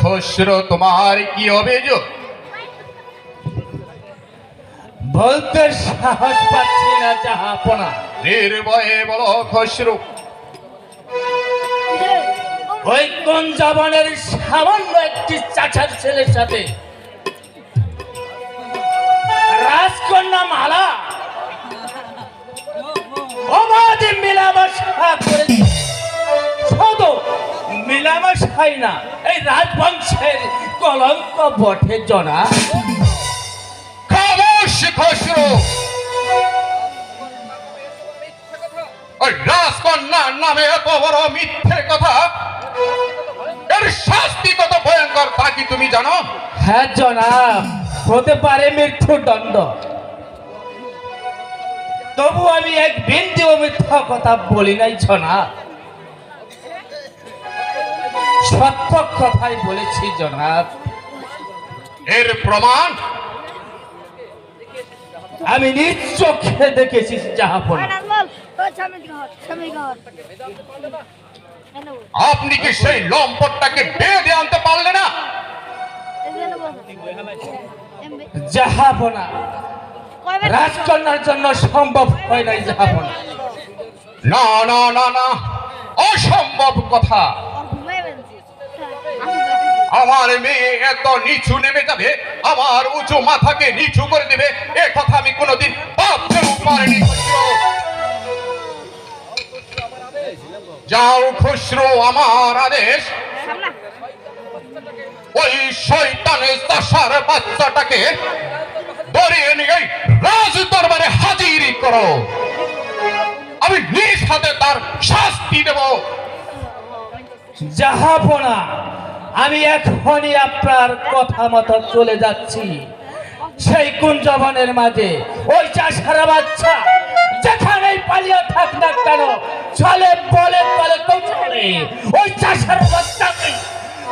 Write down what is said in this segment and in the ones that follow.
খসরো তোমার কি অভিযোগ? বলতে সাহস পাচ্ছি না জাহাপনা নির্ভয়ে বলো খসরু ওই কোন জবানের সামান্য একটি চাচার ছেলের সাথে? রাজকন্যা মালা? অবাধে মেলামেশা করেছে। শুধু মেলামেশাই না। এই রাজবংশের কলঙ্ক বটে জনা। খামোশ খসরু ওই রাজকন্যার নামে এত বড় মিথ্যে কথা। এর শাস্তি কত ভয়ঙ্কর তা কি তুমি জানো? হ্যাঁ জনাব। হতে পারে মৃত্যুদণ্ড তবু আমি এক বিন্দু মিথ্যা কথা বলি নাই জনাব। সত্য কথাই বলেছি জনাব। এর প্রমাণ? আমি নিজ চোখে দেখেছি আপনি কি সেই লম্পটটাকে বেঁধে আনতে পারলে না? কয়বার রাজকন্যার জন্য সম্ভব হয় নাই যাহাপনা না না না না। অসম্ভব কথা। আমার মেয়ে এত নিচু নেমে যাবে, আমার উঁচু মাথাকে নিচু করে দেবে, এ কথা আমি কোনোদিন যাও খুসরো আমার আদেশ। ওই শয়তানের চাষার বাচ্চাটাকে ধরিয়ে নিয়ে রাজ দরবারে হাজির করো। আমি নিজ হাতে তার শাস্তি দেব। যাহাপনা আমি এখনই আপনার কথা মতো চলে যাচ্ছি। সেই কুঞ্জবনের মাঝে, ওই চাষারা বাচ্চা, যেখানেই পালিয়ে থাক না কেন, চলে, বলে বলে তো চলে ওই চাষার বাচ্চাকে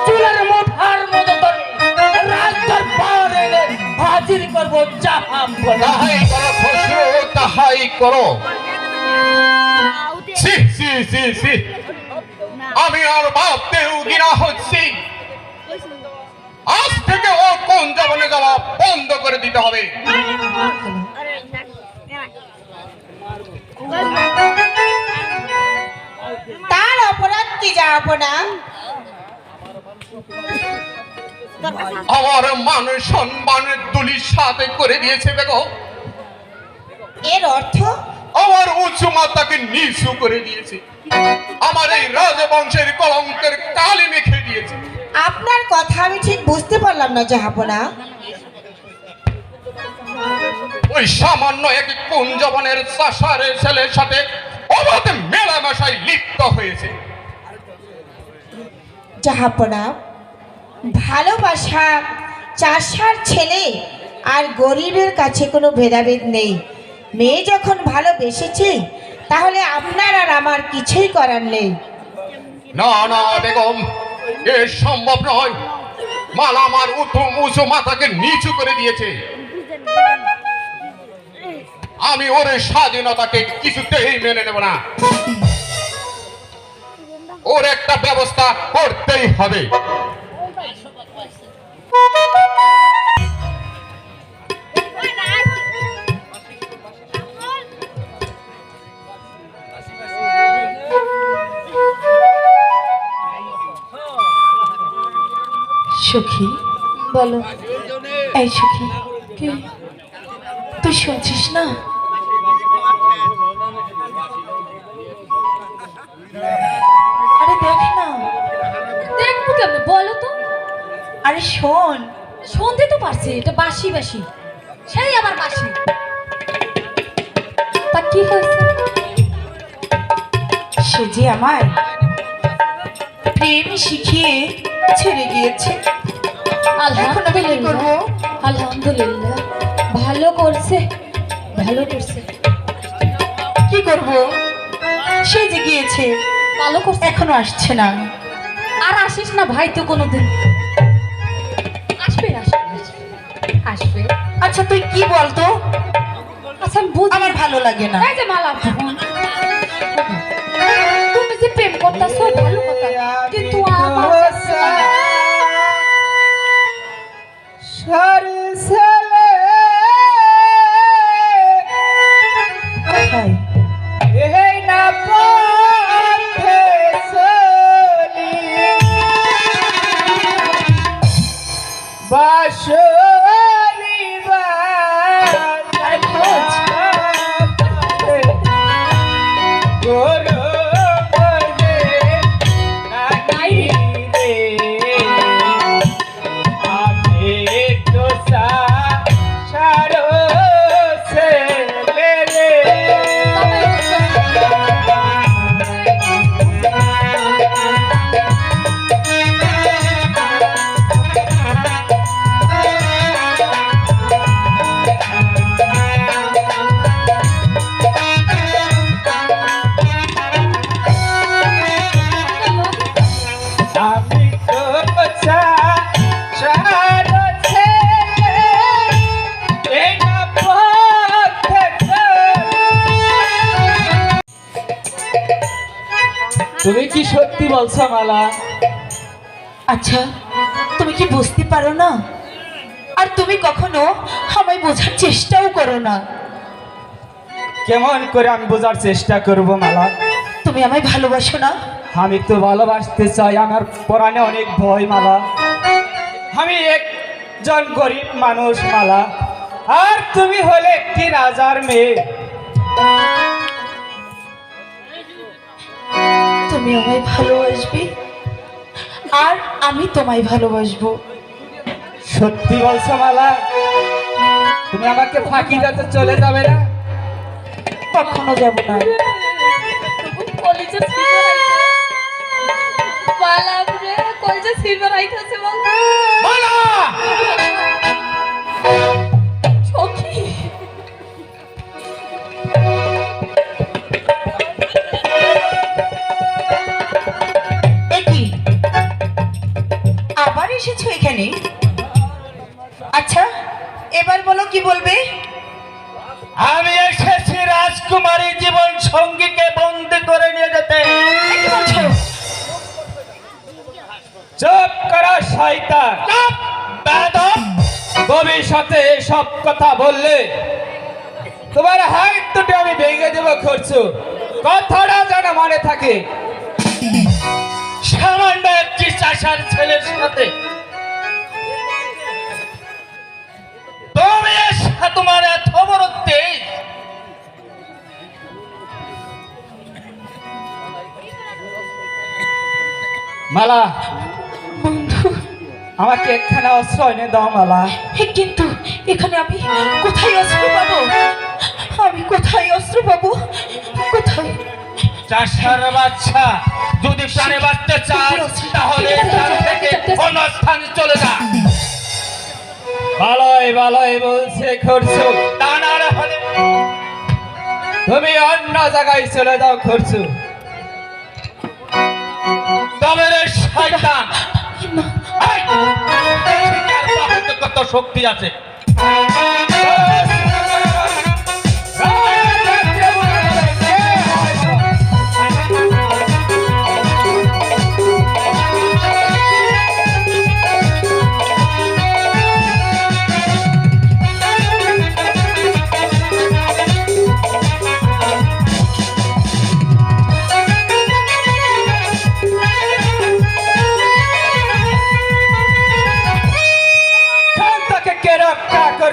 চুলের মুঠার মতো ধরে রাজ্যের পাওয়ারে এনে হাজির করব জাহাপনা তাহাই করো খসরু তাহাই করো। সি সি সি সি আমি আর ভাবতেও গিরা হচ্ছি। আজ থেকে ও কোন জবনে যাওয়া বন্ধ করে দিতে হবে? তার অপরাধ কি যাব না? আমার মান সম্মান দুলির সাথে করে দিয়েছে বেগম। এর অর্থ? আমার উঁচু মাতাকে নিচু করে দিয়েছে। আমার এই রাজবংশের কলঙ্কের কালি মেখে দিয়েছে। আপনার কথা আমি ঠিক বুঝতে পারলাম না জাহাপনা। ওই সামান্য এক কুঞ্জবনের চাষারের ছেলের সাথে অবাধে মেলামেশায় লিপ্ত হয়েছে। জাহাপনা ভালোবাসা চাষার ছেলে আর গরিবের কাছে কোনো ভেদাভেদ নেই। মেয়ে যখন ভালোবেসেছে, তাহলে আপনার আর আমার কিছুই করার নেই। না না, বেগম, এ সম্ভব নয়। মাল আমার উঁচু উঁচু মাথাকে নিচু করে দিয়েছে। আমি ওর স্বাধীনতাকে কিছুতেই মেনে নেব না। ওর একটা ব্যবস্থা করতেই হবে। সখী বলো এই সখী কি? তুই শুনছিস না? আরে দেখ না। দেখব কেমনে? বলো তো। আরে শোন। শুনতে তো পারছি এটা বাসি বাসি সেই আবার বাসি তা কি হয়েছে? সে যে আমার প্রেম শিখিয়ে ছেড়ে গিয়েছে। আলহামদুলিল্লাহ। আলহামদুলিল্লাহ। ভালো করছে ভালো করছে। কি করব? সে যে গিয়েছে ভালো করছে। এখনও আসছে না। আর আসিস না ভাই তো কোনোদিন। আসবে আসবে আসবে। আচ্ছা তুই কি বলতো? আচ্ছা আমি আমার ভালো লাগে না। এই যে মালা তুমি যে প্রেম করতেছো ভালো কথা। কিন্তু আমার চাষার মালা আচ্ছা তুমি কি বুঝতে পারো না? আর তুমি কখনো আমায় বোঝার চেষ্টাও করো না। কেমন করে আমি বোঝার চেষ্টা করব মালা? তুমি আমায় ভালোবাসো না? আমি তো ভালোবাসতে চাই আমার পরাণে অনেক ভয় মালা। আমি একজন গরিব মানুষ মালা। আর তুমি হলে একটি রাজার মেয়ে। তুমি আমায় ভালোবাসবে? আর আমি তোমায় ভালোবাসবো। সত্যি বলছো মালা? তুমি আমাকে ফাঁকি দিতে চলে যাবে না? কখনো যাব না। কলেজে বালাবরে কলেজে সিলভার আইতাছে বল মালা! এসেছ এখানে? আচ্ছা এবার বলো কি বলবে? আমি এসেছি রাজকুমারী জীবন সঙ্গীকে বন্দি করে নিয়ে যেতে। চুপ করা শয়তান। ভবিষ্যতে সব কথা বললে তোমার হাইট দুটো আমি ভেঙে দেবো খরচু। কথাটা যেন মনে থাকে। সামান্য একটি চাষার ছেলের সাথে মালা বন্ধু আমাকে একখানা অস্ত্র এনে দাও মালা। কিন্তু এখানে আমি কোথায় অস্ত্র পাবো? আমি কোথায় অস্ত্র পাবো? কোথায়? চাষার বাচ্চা যদি প্রাণে বাঁচতে চাস তাহলে এখান থেকে অন্য স্থানে চলে যা। ভালোই ভালোই বলছে খরচু তা না হলে তুমি অন্য জায়গায় চলে যাও খরচু তবে রে শয়তান কত শক্তি আছে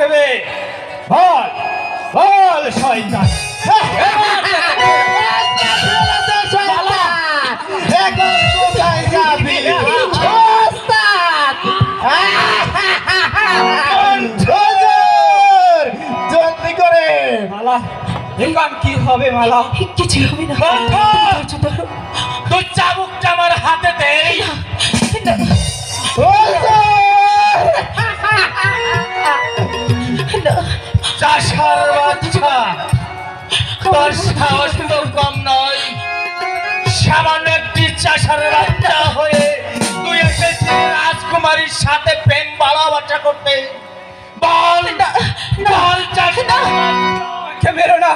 করবে বল বল শয়তান। জলদি করে মালা এখন কি হবে মালা? কিছু হবে না! ধৈর্য চাবুকটা আমার হাতে দে। চাষার বাচ্চা। তোর সাহস তো কম নয়। সামান্য একটি চাষার বাচ্চা হয়ে তুই এসেছিস রাজকুমারীর সাথে প্রেম ভালোবাসা করতে। বল বল বাচ্চা। মেরো না।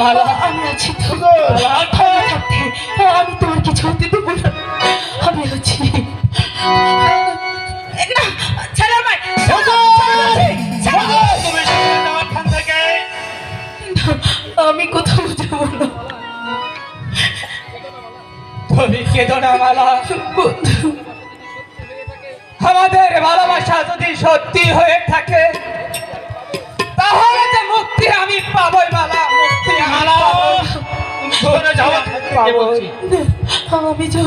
মালা আমি আছি তো। আমি তোমার কিছু হতে দেবো না। আমি আছি। আমি কোথাও যাব না। তুমি কেঁদো না মালা। বন্ধু। আমাদের ভালোবাসা যদি সত্যি হয়ে থাকে যাও এখান থেকে বলছি। না, আমি যাব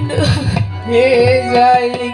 না না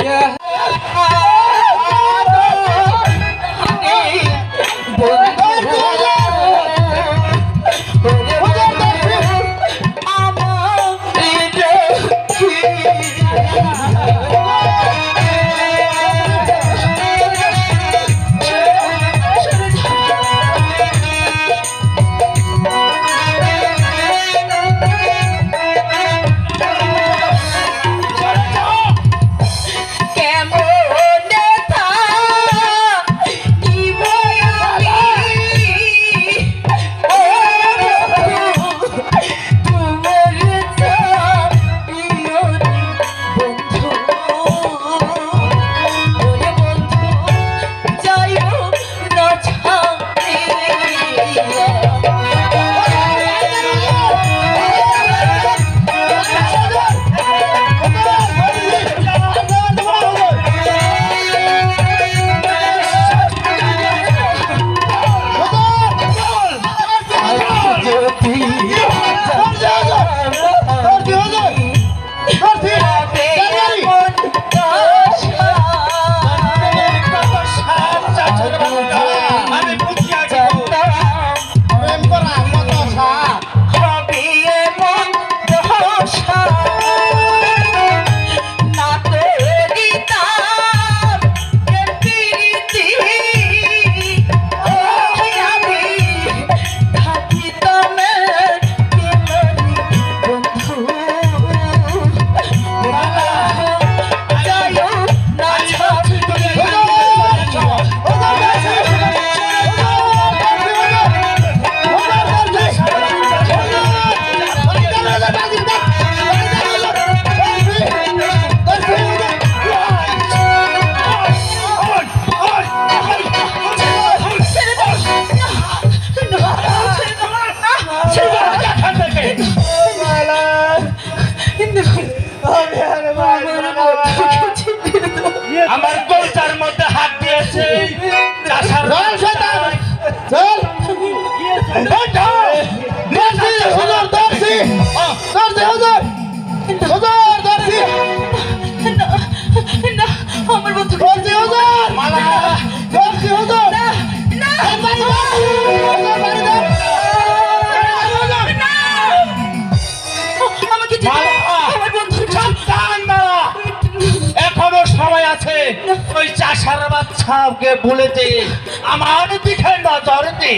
চাষার বাচ্চাকে বলে দে আমার দিকে নজর দে।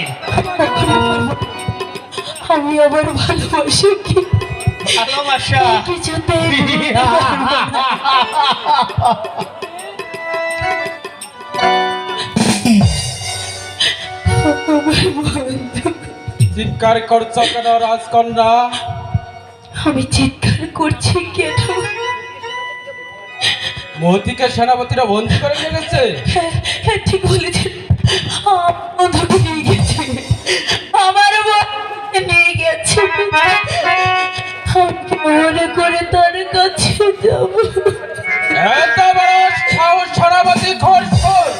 আমি আবার ভালোবাসি কি? ভালোবাসা? কিছুতে চিৎকার করছ কেন রাজকন্যা? আমি চিৎকার করছি কেন? মতিকে সেনাপতিরা বন্দি করে নিয়ে গেছে? হ্যাঁ, হ্যাঁ, ঠিক বলেছেন। বন্ধুকে নিয়ে গেছে। আমার বন্ধুকে নিয়ে গেছে। আমি মনে করে তার কাছে যাব। এত বড় সাহস সেনাপতি খোরশোর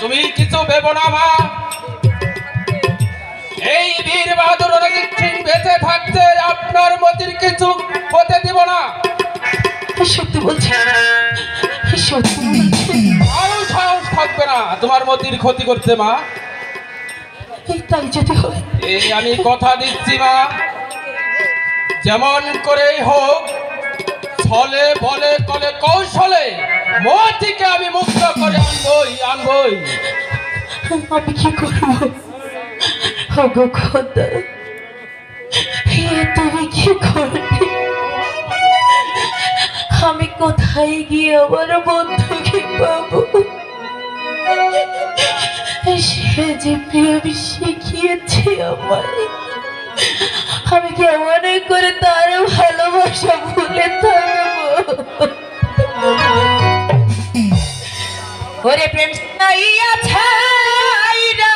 তুমি কিছু ভেবো না মা। এই বীর বাহাদুর সিং বেঁচে থাকতে আপনার মতির কিছু হতে দিব না। সত্যি বলছেন সত্যি বলছেন সাহস থাকবে না। তোমার মতির ক্ষতি করতে মা। এই তাই যদি হয়। এই আমি কথা দিচ্ছি মা। যেমন করেই হোক ছলে বলে কলে কৌশলে মতিকে আমি মুক্ত করে আনবই আনবই। আমি কি করব? তুমি কি করবে? আমি কোথায় গিয়ে আমার বন্ধুকে পাবো? সে যে প্রেম শিখিয়েছে আমার আমি কেমন করে তার ভালোবাসা ভুলে থাকব? ওরে প্রেম সাইয়া ছাইরা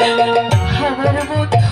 Hollywood.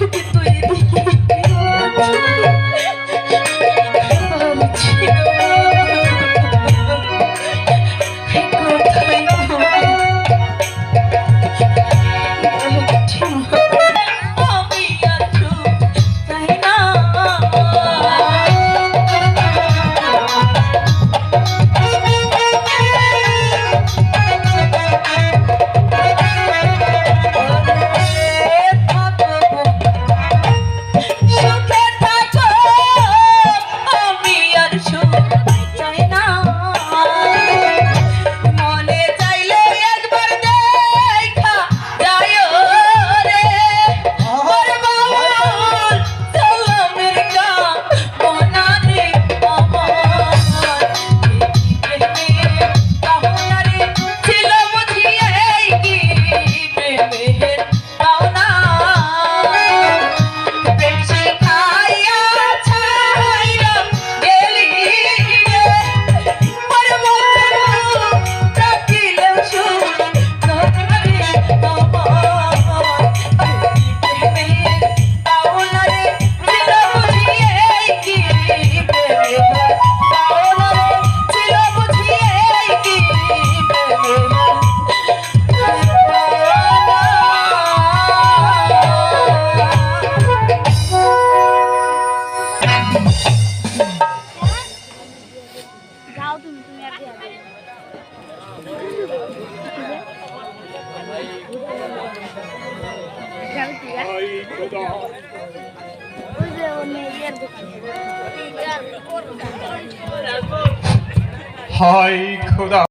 হাই খোদা।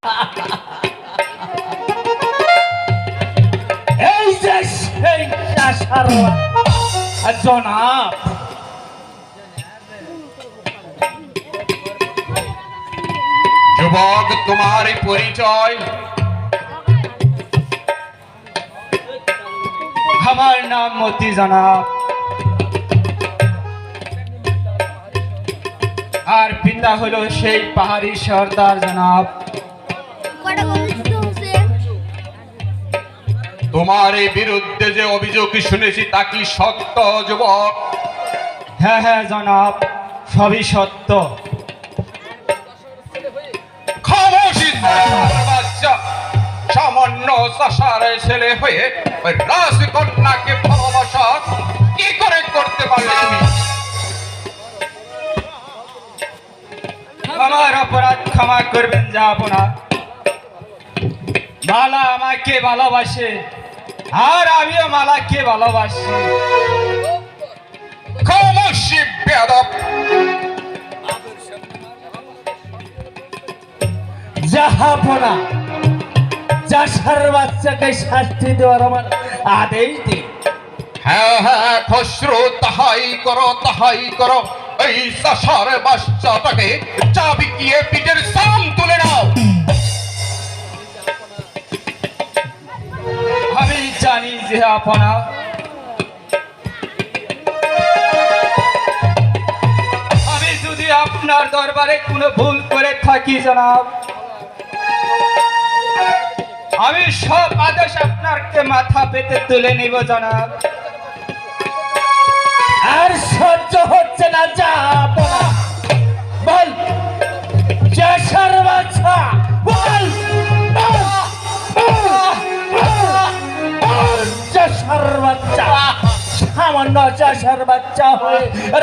এই যে সেই জনাব যুবক তোমার পরিচয়। আমার নাম মতি জনাব আর পিতা হলো সেই পাহাড়ি সর্দার জনাব। তোমার এই বিরুদ্ধে যে অভিযোগ শুনেছি, তা কি সত্য, যুবক? হ্যাঁ হ্যাঁ জনাব। সবই সত্য। সামান্য চাষার ছেলে হয়ে ওই রাজকন্যাকে ভালোবাসা কি করে করতে পারলে তুমি? আমার অপরাধ ক্ষমা করবেন যাব না মালা আমাকে ভালোবাসে, আর আমিও মালাকে ভালোবাসি। খামোশি বেদব যাহাপনা চাষার বাচ্চাকে শাস্তি দেওয়ার আমার আদেশ দিন। হ্যাঁ হ্যাঁ খসরু তাহাই করো তাহাই করো। এই বাচ্চাটাকে চাবি গিয়ে পিঠের সাম তুলে নাও। আমি জানি যে আপনা আমি যদি আপনার দরবারে কোনো ভুল করে থাকি জনাব আমি সব আদেশ আপনারকে মাথা পেতে তুলে নিব, জনাব। আর সহ্য হচ্ছে না, যা বল।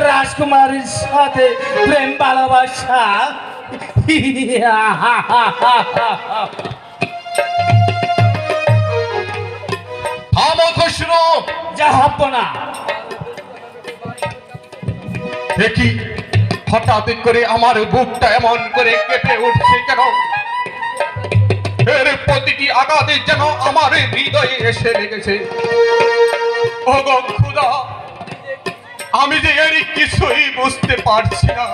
রাজকুমারীর সাথে প্রেম ভালোবাসা। থামো খসরু যাহাপনা দেখি হঠাৎ করে আমার বুকটা এমন করে কেঁপে উঠছে কেন? এর প্রতিটি আঘাতে যেন আমার হৃদয়ে এসে লেগেছে। খুদা আমি যে এর কিছুই বুঝতে পারছি না।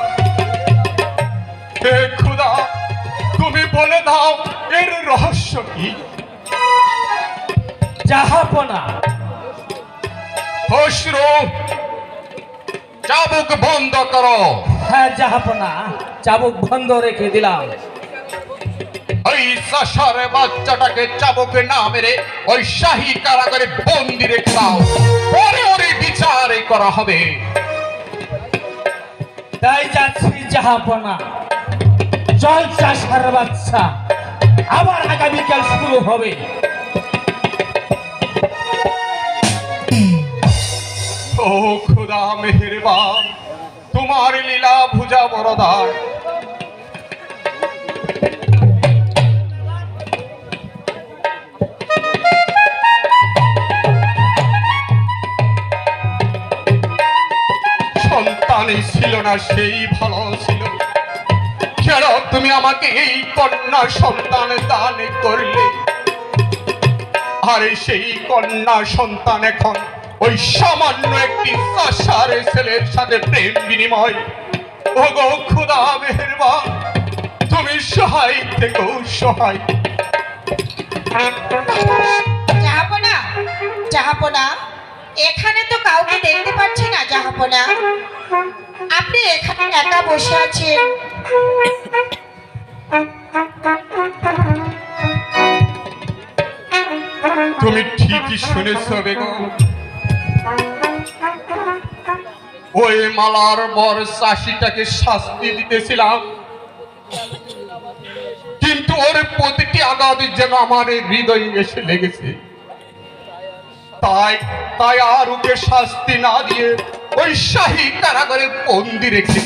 হে খুদা তুমি বলে দাও এর রহস্য কি? যাহাপনা খসরু চাবুক বন্ধ করো হ্যাঁ যাহাপনা চাবুক বন্ধ রেখে দিলাম। ওই সাসার বাচ্চাটাকে চাবুকে না মেরে ওই শাহী কারাগারে বন্দি রেখে দাও। পরে ওরে বিচার করা হবে। তাই যাচ্ছি যাহাপনা জল চাষার বাচ্চা আবার আগামীকাল শুরু হবে। তোমার লীলা ভুজা বরদার সন্তানই ছিল না, সেই ভালো ছিল। কেন তুমি আমাকে এই কন্যা সন্তান দান করলে? আর সেই কন্যা সন্তান এখন ওই সামান্য একটি চাষার ছেলের সাথে প্রেম বিনিময়। ও গো খুদা মেহেরবান তুমি সহায় থেকো সহায় জাহাপনা জাহাপনা এখানে তো কাউকে দেখতে পাচ্ছি না জাহাপনা। আপনি এখানে একা বসে আছেন। তুমি ঠিকই শুনেছ বেগম। ওই মালার বর চাষিটাকে শাস্তি দিতেছিলাম। কিন্তু ওর প্রতিটি আঘাত যেন আমার হৃদয়ে এসে লেগেছে। তাই তাই আর ওকে শাস্তি না দিয়ে ওই শাহী কারাগারে বন্দি রেখে